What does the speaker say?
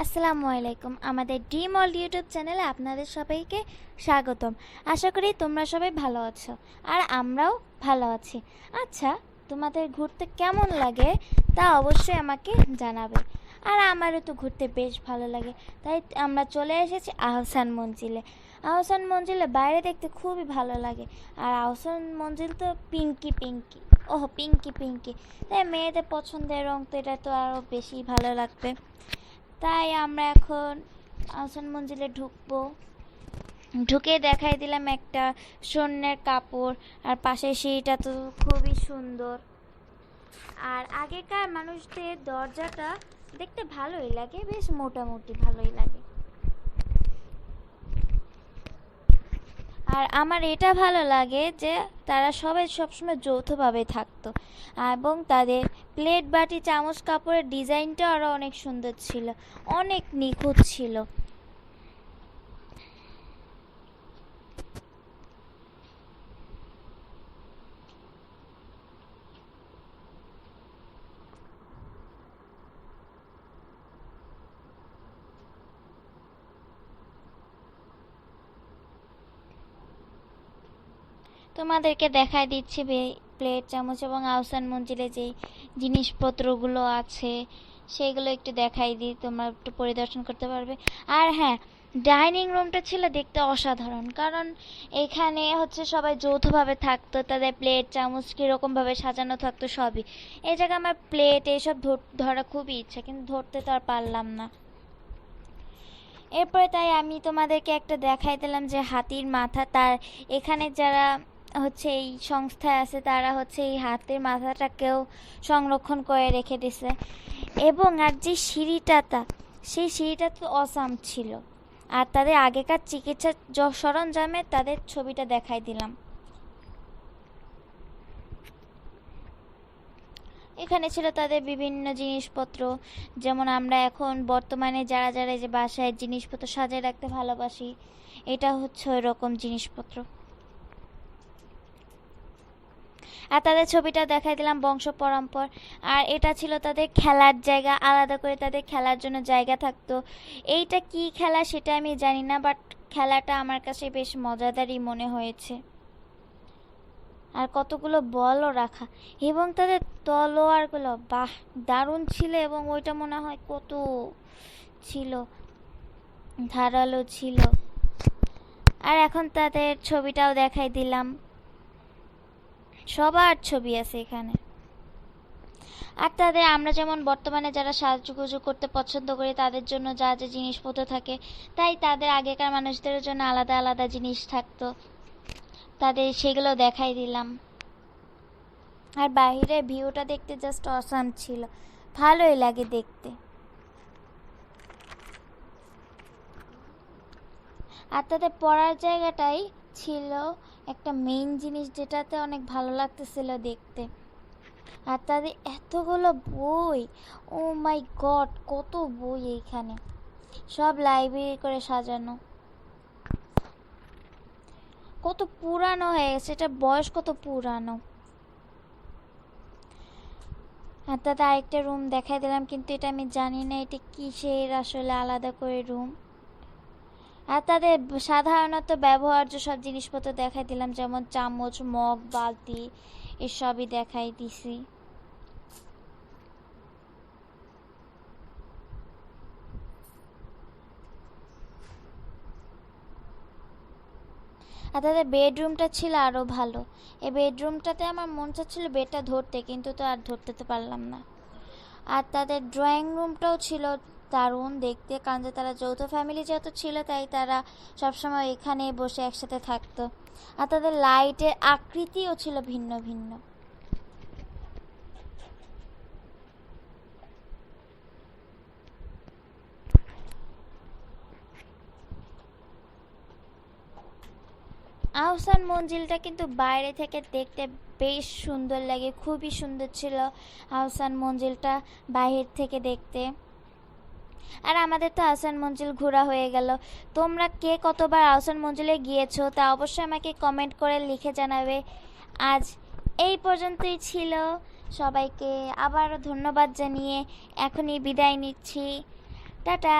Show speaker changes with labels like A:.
A: আসসালামু আলাইকুম। আমাদের ড্রিম ওয়ার্ল্ড ইউটিউব চ্যানেলে আপনাদের সবাইকে স্বাগতম। আশা করি তোমরা সবাই ভালো আছো আর আমরাও ভালো আছি। আচ্ছা তোমাদের ঘুরতে কেমন লাগে তা অবশ্যই আমাকে জানাবে। আর আমারও তো ঘুরতে বেশ ভালো লাগে। তাই আমরা চলে এসেছি আহসান মঞ্জিলে। আহসান মঞ্জিলে বাইরে দেখতে খুবই ভালো লাগে। আর আহসান মঞ্জিল তো পিঙ্কি পিঙ্কি। ওহ, পিঙ্কি পিঙ্কি। তাই মেয়েদের পছন্দের রং তো এটা তো আরও বেশি ভালো লাগবে। তাই আমরা এখন আহসান মঞ্জিলে ঢুকবো। ঢুকে দেখাই দিলাম একটা স্বর্ণের কাপড়, আর পাশে সিঁড়িটা তো খুবই সুন্দর। আর আগেকার মানুষদের দরজাটা দেখতে ভালোই লাগে, বেশ মোটামুটি ভালোই লাগে। আর আমার এটা ভালো লাগে যে তারা সবাই সবসময় যৌথভাবে থাকতো এবং তাদের প্লেট বাটি, চামচ কাপড়ের ডিজাইনটা আরও অনেক সুন্দর ছিল, অনেক নিখুঁত ছিল। তোমাদেরকে দেখাই দিচ্ছি প্লেট চামচ এবং আহসান মঞ্জিলে যেই জিনিসপত্রগুলো আছে, সেইগুলো একটু দেখাই দিই, তোমরা একটু পরিদর্শন করতে পারবে। আর হ্যাঁ ডাইনিং রুমটা ছিল দেখতে অসাধারণ, কারণ এখানে হচ্ছে সবাই যৌথভাবে থাকতো, তাদের প্লেট চামচ কীরকমভাবে সাজানো থাকতো সবই। এই জায়গায় আমার প্লেট এইসব ধরা খুবই ইচ্ছা, কিন্তু ধরতে তো আর পারলাম না। এরপরে তাই আমি তোমাদেরকে একটা দেখাই দিলাম যে হাতির মাথা, তার এখানে যারা হচ্ছে এই সংস্থায় আছে, তারা হচ্ছে এই হাতের মাথাটাকেও সংরক্ষণ করে রেখে দিছে। এবং আর যে সিঁড়িটাটা সেই সিঁড়িটা তো অসাম ছিল। আর তাদের আগেকার চিকিৎসা সরঞ্জামে তাদের ছবিটা দেখাই দিলাম। এখানে ছিল তাদের বিভিন্ন জিনিসপত্র, যেমন আমরা এখন বর্তমানে যারা যারা যে বাসায় জিনিসপত্র সাজিয়ে রাখতে ভালোবাসি, এটা হচ্ছে ওই রকম জিনিসপত্র। আর তাদের ছবিটা দেখাই দিলাম বংশ পরম্পর। আর এটা ছিল তাদের খেলার জায়গা, আলাদা করে তাদের খেলার জন্য জায়গা থাকতো। এইটা কি খেলা সেটা আমি জানি না বাট খেলাটা আমার কাছে বেশ মজাদারই মনে হয়েছে। আর কতগুলো বলও রাখা। এবং তাদের তলোয়ারগুলো, বাহ, দারুণ ছিল এবং ওইটা মনে হয় কত ছিল, ধারালো ছিল। আর এখন তাদের ছবিটাও দেখাই দিলাম। সবার ছবি আছে এখানে। আর তাদের, আমরা যেমন বর্তমানে যারা সাজুগুজু করতে পছন্দ করি, তাদের জন্য যা যা জিনিসপত্র থাকে, তাই তাদের আগেকার মানুষদের জন্য আলাদা আলাদা জিনিস থাকতো। তাদের সেগুলো দেখাই দিলাম। আর বাইরের ভিউটা দেখতে জাস্ট অসাম ছিল। ভালোই লাগে দেখতে। আর তাদের পড়ার জায়গাটাই ছিল একটা মেইন জিনিস যেটাতে অনেক ভালো লাগতেছিল দেখতে। আর তাদের এতগুলো বই ও মাই গড কত বই এইখানে। সব লাইব্রেরি করে সাজানো। কত পুরানো হয়ে গেছে, এটা বয়স কত পুরানো। আর তাতে আরেকটা রুম দেখাই দিলাম, কিন্তু এটা আমি জানি না, এটা কিসের আসলে আলাদা করে রুম আর তাদের সাধারণত ব্যবহার্য সব জিনিসপত্র দেখাই দিলাম, যেমন চামচ, মগ, বালতি, এসবই দেখাই দিছি। আর তাদের বেডরুমটা ছিল আরও ভালো। এই বেডরুমটাতে আমার মন চাচ্ছিল বেডটা ধরতে, কিন্তু তো আর ধরতে তো পারলাম না। আর তাদের ড্রয়িং রুমটাও ছিল দারুণ দেখতে, কারণ যে তারা যৌথ ফ্যামিলি যেহেতু ছিল, তাই তারা সবসময় এখানেই বসে একসাথে থাকতো। আর তাদের লাইটের আকৃতিও ছিল ভিন্ন ভিন্ন। আহসান মঞ্জিলটা কিন্তু বাইরে থেকে দেখতে বেশ সুন্দর লাগে, খুবই সুন্দর ছিল আহসান মঞ্জিলটা বাইরের থেকে দেখতে। আর আমাদের তো আহসান মঞ্জিল ঘোরা হয়ে গেল। তোমরা কে কতবার আহসান মঞ্জিলে গিয়েছো তা অবশ্যই আমাকে কমেন্ট করে লিখে জানাবে। আজ এই পর্যন্তই ছিল। সবাইকে আবারও ধন্যবাদ জানিয়ে এখনই বিদায় নিচ্ছি। টাটা।